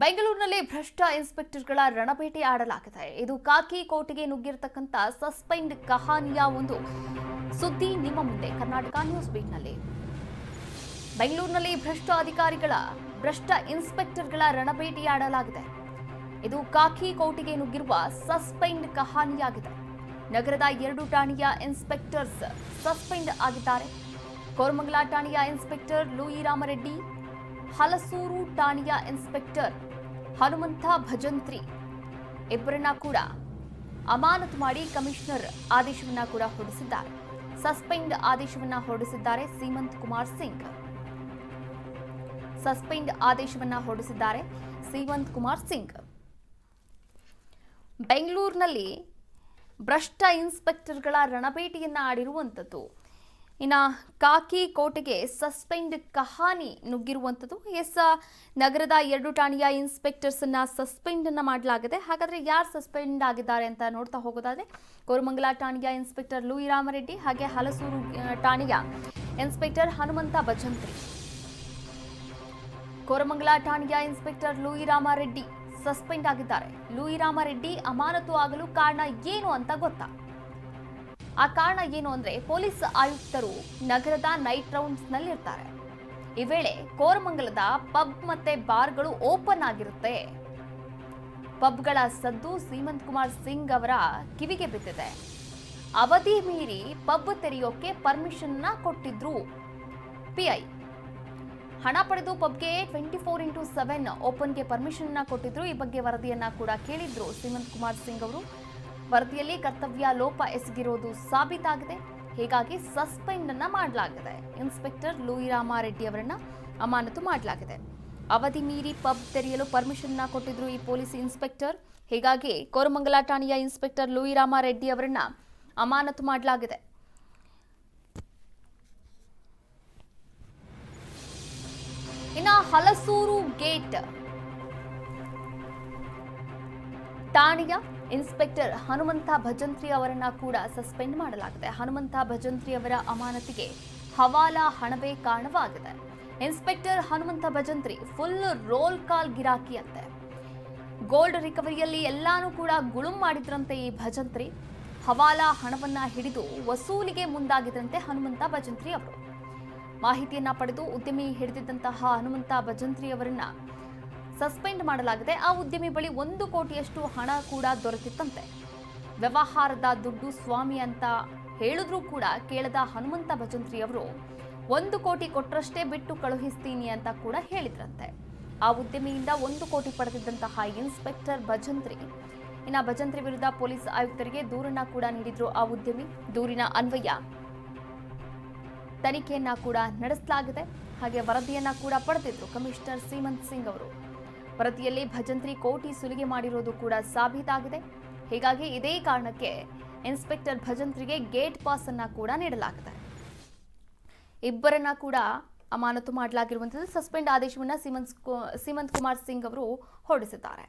ಬೆಂಗಳೂರಿನಲ್ಲಿ ಭ್ರಷ್ಟ ಇನ್ಸ್ಪೆಕ್ಟರ್ಗಳ ರಣಬೇಟೆ ಆಡಲಾಗಿದೆ. ಇದು ಕಾಕಿ ಕೋಟಿಗೆ ನುಗ್ಗಿರತಕ್ಕಂಥ ಸಸ್ಪೆಂಡ್ ಕಹಾನಿಯ ಒಂದು ಸುದ್ದಿ ನಿಮ್ಮ ಮುಂದೆ. ಕರ್ನಾಟಕ ನ್ಯೂಸ್ ಬೀಟ್ನಲ್ಲಿ ಬೆಂಗಳೂರಿನಲ್ಲಿ ಭ್ರಷ್ಟ ಅಧಿಕಾರಿಗಳ, ಭ್ರಷ್ಟ ಇನ್ಸ್ಪೆಕ್ಟರ್ಗಳ ರಣಬೇಟೆಯಾಡಲಾಗಿದೆ ಇದು ಕಾಕಿ ಕೋಟಿಗೆ ನುಗ್ಗಿರುವ ಸಸ್ಪೆಂಡ್ ಕಹಾನಿಯಾಗಿದೆ. ನಗರದ ಎರಡು ಠಾಣೆಯ ಇನ್ಸ್ಪೆಕ್ಟರ್ಸ್ ಸಸ್ಪೆಂಡ್ ಆಗಿದ್ದಾರೆ. ಕೋರಮಂಗಲ ಠಾಣೆಯ ಇನ್ಸ್ಪೆಕ್ಟರ್ ಲೂಯಿ ರಾಮರೆಡ್ಡಿ ಹಲಸೂರು ಠಾಣೆಯ ಇನ್ಸ್ಪೆಕ್ಟರ್ ಹನುಮಂತ ಭಜಂತ್ರಿ. ಇಬ್ಬರನ್ನ ಕೂಡ ಅಮಾನತು ಮಾಡಿ ಕಮಿಷನರ್ ಆದೇಶವನ್ನ ಕೂಡ ಹೊರಡಿಸಿದ್ದಾರೆ. ಸಸ್ಪೆಂಡ್ ಆದೇಶವನ್ನ ಹೊರಡಿಸಿದ್ದಾರೆ ಸೀಮಂತ್ ಕುಮಾರ್ ಸಿಂಗ್. ಸಸ್ಪೆಂಡ್ ಆದೇಶವನ್ನ ಹೊರಡಿಸಿದ್ದಾರೆ ಸೀಮಂತ್ ಕುಮಾರ್ ಸಿಂಗ್. ಬೆಂಗಳೂರಿನಲ್ಲಿ ಭ್ರಷ್ಟ ಇನ್ಸ್ಪೆಕ್ಟರ್ಗಳ ರಣಬೇಟೆಯನ್ನ ಆಡಿರುವಂಥದ್ದು ಇನ್ನು ಕಾಕಿ ಕೋಟೆಗೆ ಸಸ್ಪೆಂಡ್ ಕಹಾನಿ ನುಗ್ಗಿರುವಂಥದ್ದು. ಎಸ್, ನಗರದ ಎರಡು ಠಾಣೆಯ ಇನ್ಸ್ಪೆಕ್ಟರ್ಸ್ ಸಸ್ಪೆಂಡನ್ನು ಮಾಡಲಾಗಿದೆ. ಹಾಗಾದ್ರೆ ಯಾರು ಸಸ್ಪೆಂಡ್ ಆಗಿದ್ದಾರೆ ಅಂತ ನೋಡ್ತಾ ಹೋಗೋದಾದ್ರೆ ಕೋರಮಂಗಲ ಠಾಣೆಯ ಇನ್ಸ್ಪೆಕ್ಟರ್ ಲೂಯಿ ರಾಮರೆಡ್ಡಿ ಹಾಗೆ ಹಲಸೂರು ಠಾಣೆಯ ಇನ್ಸ್ಪೆಕ್ಟರ್ ಹನುಮಂತ ಭಜಂತ್ರಿ ಕೋರಮಂಗಲ ಠಾಣೆಯ ಇನ್ಸ್ಪೆಕ್ಟರ್ ಲೂಯಿ ರಾಮರೆಡ್ಡಿ ಸಸ್ಪೆಂಡ್ ಆಗಿದ್ದಾರೆ. ಲೂಯಿ ರಾಮರೆಡ್ಡಿ ಅಮಾನತು ಆಗಲು ಕಾರಣ ಏನು ಅಂತ ಗೊತ್ತಾ? ಆ ಕಾರಣ ಏನು ಅಂದ್ರೆ ಪೊಲೀಸ್ ಆಯುಕ್ತರು ನಗರದ ನೈಟ್ ರೌಂಡ್ಸ್ನಲ್ಲಿ ಇರ್ತಾರೆ ಈ ವೇಳೆ ಕೋರಮಂಗಲದ ಪಬ್ ಮತ್ತೆ ಬಾರ್ಗಳು ಓಪನ್ ಆಗಿರುತ್ತೆ. ಪಬ್ಗಳ ಸದ್ದು ಸೀಮಂತ್ ಕುಮಾರ್ ಸಿಂಗ್ ಅವರ ಕಿವಿಗೆ ಬಿದ್ದಿದೆ. ಅವಧಿ ಮೀರಿ ಪಬ್ ತೆರೆಯೋಕೆ ಪರ್ಮಿಷನ್ನ ಕೊಟ್ಟಿದ್ರು ಪಿಐ ಹಣ ಪಡೆದು ಪಬ್ಗೆ ಟ್ವೆಂಟಿ ಫೋರ್ ಇಂಟು ಸೆವೆನ್ ಓಪನ್ಗೆ ಪರ್ಮಿಷನ್ನ ಕೊಟ್ಟಿದ್ರು. ಈ ಬಗ್ಗೆ ವರದಿಯನ್ನ ಕೂಡ ಕೇಳಿದ್ರು ಸೀಮಂತ್ ಕುಮಾರ್ ಸಿಂಗ್ ಅವರು. ವರದಿಯಲ್ಲಿ ಕರ್ತವ್ಯ ಲೋಪ ಎಸಗಿರೋದು ಸಾಬೀತಾಗಿದೆ. ಹೀಗಾಗಿ ಸಸ್ಪೆಂಡ್ ಅನ್ನ ಮಾಡಲಾಗಿದೆ. ಇನ್ಸ್ಪೆಕ್ಟರ್ ಲೂಯಿ ರಾಮಾರೆಡ್ಡಿ ಅವರನ್ನ ಅಮಾನತು ಮಾಡಲಾಗಿದೆ. ಅವಧಿ ಮೀರಿ ಪಬ್ ತೆರೆಯಲು ಪರ್ಮಿಷನ್ ಕೊಟ್ಟಿದ್ರು ಈ ಪೊಲೀಸ್ ಇನ್ಸ್ಪೆಕ್ಟರ್. ಹೀಗಾಗಿ ಕೋರಮಂಗಲ ಠಾಣೆಯ ಇನ್ಸ್ಪೆಕ್ಟರ್ ಲೂಯಿ ರಾಮಾರೆಡ್ಡಿ ಅವರನ್ನ ಅಮಾನತು ಮಾಡಲಾಗಿದೆ. ಇನ್ನ ಹಲಸೂರು ಗೇಟ್ ಠಾಣೆಯ ಇನ್ಸ್ಪೆಕ್ಟರ್ ಹನುಮಂತ ಭಜಂತ್ರಿ ಅವರನ್ನ ಕೂಡ ಸಸ್ಪೆಂಡ್ ಮಾಡಲಾಗಿದೆ. ಹನುಮಂತ ಭಜಂತ್ರಿ ಅವರ ಅಮಾನತಿಗೆ ಹವಾಲಾ ಹಣವೇ ಕಾರಣವಾಗಿದೆ. Inspector Hanumantha Bhajantri full roll call ಗಿರಾಕಿ ಅಂತೆ ಗೋಲ್ಡ್ ರಿಕವರಿಯಲ್ಲಿ ಎಲ್ಲಾನು ಕೂಡ ಗುಳುಂ ಮಾಡಿದ್ರಂತೆ ಈ ಭಜಂತ್ರಿ. ಹವಾಲಾ ಹಣವನ್ನ ಹಿಡಿದು ವಸೂಲಿಗೆ ಮುಂದಾಗಿದ್ರಂತೆ ಹನುಮಂತ ಭಜಂತ್ರಿ ಅವರು. ಮಾಹಿತಿಯನ್ನ ಪಡೆದು ಉದ್ಯಮಿ ಹಿಡಿದಿದ್ದಂತಹ ಹನುಮಂತ ಭಜಂತ್ರಿ ಅವರನ್ನ ಸಸ್ಪೆಂಡ್ ಮಾಡಲಾಗಿದೆ. ಆ ಉದ್ಯಮಿ ಬಳಿ ಒಂದು ಕೋಟಿಯಷ್ಟು ಹಣ ಕೂಡ ದೊರೆತಿತ್ತಂತೆ. ವ್ಯವಹಾರದ ದುಡ್ಡು ಸ್ವಾಮಿ ಅಂತ ಹೇಳಿದ್ರೂ ಕೂಡ ಕೇಳದ ಹನುಮಂತ ಭಜಂತ್ರಿ ಅವರು, ಒಂದು ಕೋಟಿ ಕೊಟ್ಟರಷ್ಟೇ ಬಿಟ್ಟು ಕಳುಹಿಸ್ತೀನಿ ಅಂತ ಕೂಡ ಹೇಳಿದ್ರಂತೆ. ಆ ಉದ್ಯಮಿಯಿಂದ ಒಂದು ಕೋಟಿ ಪಡೆದಿದ್ದಂತಹ ಇನ್ಸ್ಪೆಕ್ಟರ್ ಭಜಂತ್ರಿ, ಇನ್ನು ಭಜಂತ್ರಿ ವಿರುದ್ಧ ಪೊಲೀಸ್ ಆಯುಕ್ತರಿಗೆ ದೂರನ್ನ ಕೂಡ ನೀಡಿದ್ರು ಆ ಉದ್ಯಮಿ. ದೂರಿನ ಅನ್ವಯ ತನಿಖೆಯನ್ನ ಕೂಡ ನಡೆಸಲಾಗಿದೆ. ಹಾಗೆ ವರದಿಯನ್ನ ಕೂಡ ಪಡೆದಿದ್ರು ಕಮಿಷನರ್ ಸೀಮಂತ್ ಸಿಂಗ್ ಅವರು. ವರದಿಯಲ್ಲಿ ಭಜಂತ್ರಿ ಕೋಟಿ ಸುಲಿಗೆ ಮಾಡಿರೋದು ಕೂಡ ಸಾಬೀತಾಗಿದೆ. ಹೀಗಾಗಿ ಇದೇ ಕಾರಣಕ್ಕೆ ಇನ್ಸ್ಪೆಕ್ಟರ್ ಭಜಂತ್ರಿಗೆ ಗೇಟ್ ಪಾಸ್ ಅನ್ನ ಕೂಡ ನೀಡಲಾಗಿದೆ. ಇಬ್ಬರನ್ನ ಕೂಡ ಅಮಾನತು ಮಾಡಲಾಗಿರುವಂಥದ್ದು. ಸಸ್ಪೆಂಡ್ ಆದೇಶವನ್ನ ಸೀಮಂತ್ ಸೀಮಂತ್ ಕುಮಾರ್ ಸಿಂಗ್ ಅವರು ಹೊರಡಿಸಿದ್ದಾರೆ.